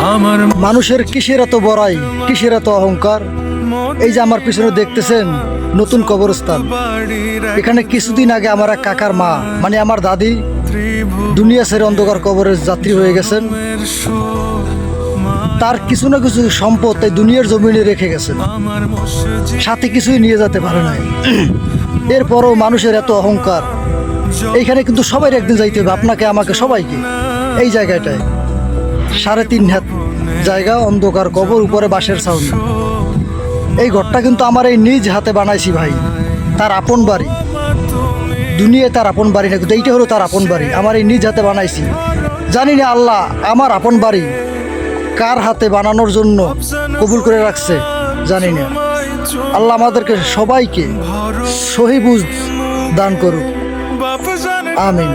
আমার মানুষের কিসের এত বড়াই, কিসের এত অহংকার? এই যে আমার পিছনে দেখতেছেন নতুন কবরস্থান। এখানে কিছুদিন আগে আমার এক কাকার মা মানে আমার দাদি, দুনিয়া ছেড়ে অন্ধকার কবরের যাত্রী হয়ে গেছেন। তার কিছু না কিছু সম্পদ এই দুনিয়ার জমিনে রেখে গেছেন। সাথে কিছুই নিয়ে যেতে পারে নাই। এরপরও মানুষের এত অহংকার। এইখানে কিন্তু সবাই একদিন যাইতে হবে, আপনাকে, আমাকে, সবাইকে। এই জায়গাটায়। সাড়ে তিন হাত জায়গা অন্ধকার কবর উপরে বাঁশের ছাউনি। এই ঘরটা কিন্তু আমার এই নিজ হাতে বানাইছি ভাই। তার আপন বাড়ি। দুনিয়ায় তার আপন বাড়ি না কিন্তু এইটা হলো তার আপন বাড়ি। আমার এই নিজ হাতে বানাইছি। জানি না আল্লাহ আমার আপন বাড়ি কার হাতে বানানোর জন্য কবুল করে রাখছে জানি না। আল্লাহ আমাদেরকে সবাইকে সহিবুজ দান করুক। আমিন।